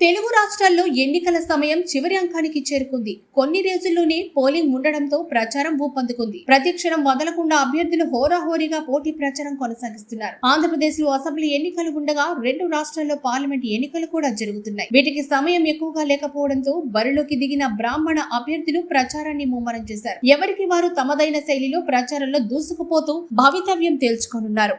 Telugu రాష్ట్రాల్లో ఎన్నికల సమయం చివరి అంకానికి చేరుకుంది. కొన్ని రోజుల్లోనే పోలింగ్ ఉండడంతో ప్రచారం ఊపందుకుంది ప్రతిక్షణం వదలకుండా అభ్యర్థులు హోరాహోరీగా పోటీ ప్రచారం కొనసాగిస్తున్నారు. ఆంధ్రప్రదేశ్లో అసెంబ్లీ ఎన్నికలు ఉండగా రెండు రాష్ట్రాల్లో పార్లమెంట్ ఎన్నికలు కూడా జరుగుతున్నాయి. వీటికి సమయం ఎక్కువగా లేకపోవడంతో బరిలోకి దిగిన బ్రాహ్మణ అభ్యర్థులు ప్రచారాన్ని ముమ్మరం చేశారు. ఎవరికి వారు తమదైన శైలిలో ప్రచారంలో దూసుకుపోతూ భవితవ్యం తేల్చుకోనున్నారు.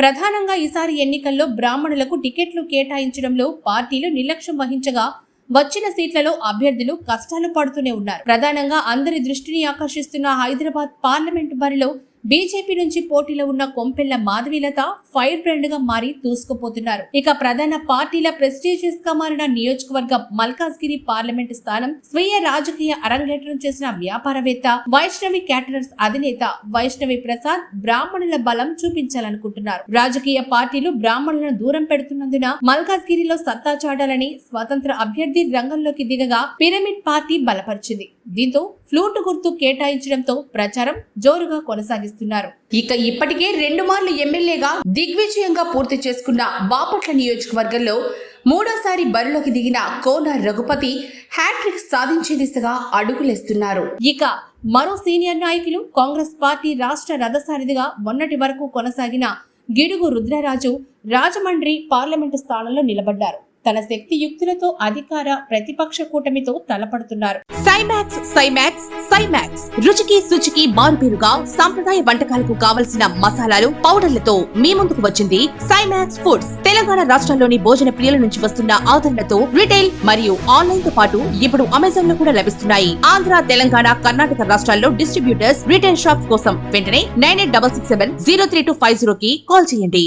ప్రధానంగా ఈసారి ఎన్నికల్లో బ్రాహ్మణులకు టికెట్లు కేటాయించడంలో పార్టీలు నిర్లక్ష్యం వహించగా వచ్చిన సీట్లలో అభ్యర్థులు కష్టాలు పడుతూనే ఉన్నారు. ప్రధానంగా అందరి దృష్టిని ఆకర్షిస్తున్న హైదరాబాద్ పార్లమెంటు బరిలో బీజేపీ నుంచి పోటీలో ఉన్న కొంపెల్ల మాధవీలత ఫైర్ బ్రాండ్గా మారి దూసుకుపోతున్నారు. ఇక ప్రధాన పార్టీల ప్రెస్టీజియస్గా మారిన నియోజకవర్గం మల్కాజ్గిరి పార్లమెంట్ స్థానం స్వీయ రాజకీయ అరంగేట్రం చేసిన వ్యాపారవేత్త వైష్ణవి క్యాటరర్స్ అధినేత వైష్ణవి ప్రసాద్ బ్రాహ్మణుల బలం చూపించాలనుకుంటున్నారు. రాజకీయ పార్టీలు బ్రాహ్మణులను దూరం పెడుతున్నందున మల్కాజ్గిరిలో సత్తా చాటాలని స్వతంత్ర అభ్యర్థి రంగంలోకి దిగగా పిరమిడ్ పార్టీ బలపరిచింది. దీంతో ఫ్లూట్ గుర్తు కేటాయించడంతో ప్రచారం జోరుగా కొనసాగిస్తుంది. కొనసాగిస్తున్నారు ఇక ఇప్పటికే రెండు మార్లు ఎమ్మెల్యేగా దిగ్విజయంగా పూర్తి చేసుకున్న బాపట్ల నియోజకవర్గంలో మూడోసారి బరిలోకి దిగిన కోన రఘుపతి హ్యాట్రిక్ సాధించే దిశగా అడుగులేస్తున్నారు. ఇక మరో సీనియర్ నాయకులు కాంగ్రెస్ పార్టీ రాష్ట్ర రథసారథిగా మొన్నటి వరకు కొనసాగిన గిడుగు రుద్రరాజు రాజమండ్రి పార్లమెంటు స్థానంలో నిలబడ్డారు. తన శక్తి యుక్తులతో అధికార ప్రతిపక్ష కూటమితో తలపడుతున్నారు. సైమాక్స్ సైమాక్స్ సైమాక్స్. రుచికి శుచికి మారుపేరుగా సాంప్రదాయ వంటకాలకు కావలసిన మసాలాలు పౌడర్లతో మీ ముందుకు వచ్చింది సైమాక్స్ ఫుడ్స్. తెలంగాణ రాష్ట్రంలోని భోజన ప్రియుల నుంచి వస్తున్న ఆదరణతో రిటైల్ మరియు ఆన్లైన్తో పాటు ఇప్పుడు అమెజాన్లో కూడా లభిస్తున్నాయి. ఆంధ్ర తెలంగాణ కర్ణాటక రాష్ట్రాల్లో డిస్ట్రిబ్యూటర్స్ రిటైల్ షాప్స్ కోసం వెంటనే nine eight double six seven zero three two five zero కి కాల్ చేయండి.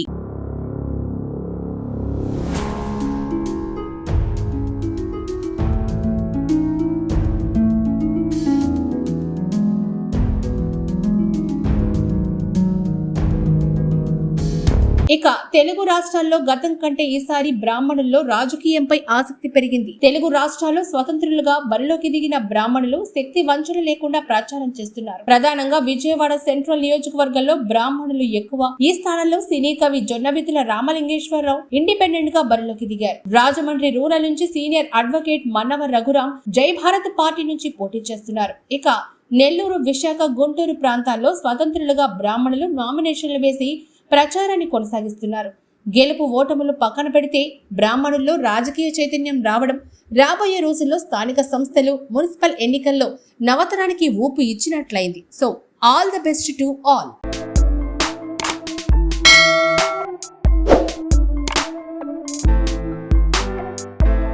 ఇక తెలుగు రాష్ట్రాల్లో గతం కంటే ఈసారి బ్రాహ్మణుల్లో రాజకీయంపై ఆసక్తి పెరిగింది. తెలుగు రాష్ట్రాల్లో స్వతంత్రులుగా బరిలోకి దిగిన బ్రాహ్మణులు శక్తి వంచన లేకుండా ప్రచారం చేస్తున్నారు. ప్రధానంగా విజయవాడ సెంట్రల్ నియోజకవర్గంలో బ్రాహ్మణులు ఎక్కువ. ఈ స్థానంలో సినీ కవి జొన్నవితుల రామలింగేశ్వరరావు ఇండిపెండెంట్గా బరిలోకి దిగారు. రాజమండ్రి రూరల్ నుంచి senior advocate Mannava Raghuram Jai Bharat party నుంచి పోటీ చేస్తున్నారు. ఇక నెల్లూరు విశాఖ గుంటూరు ప్రాంతాల్లో స్వతంత్రులుగా బ్రాహ్మణులు నామినేషన్లు వేసి ప్రచారాన్ని కొనసాగిస్తున్నారు. గెలుపు ఓటములు పక్కన పెడితే బ్రాహ్మణుల్లో రాజకీయ చైతన్యం రావడం రాబోయే రోజుల్లో స్థానిక సంస్థలు మున్సిపల్ ఎన్నికల్లో నవతరానికి ఊపు ఇచ్చినట్లయింది. So all the best to all.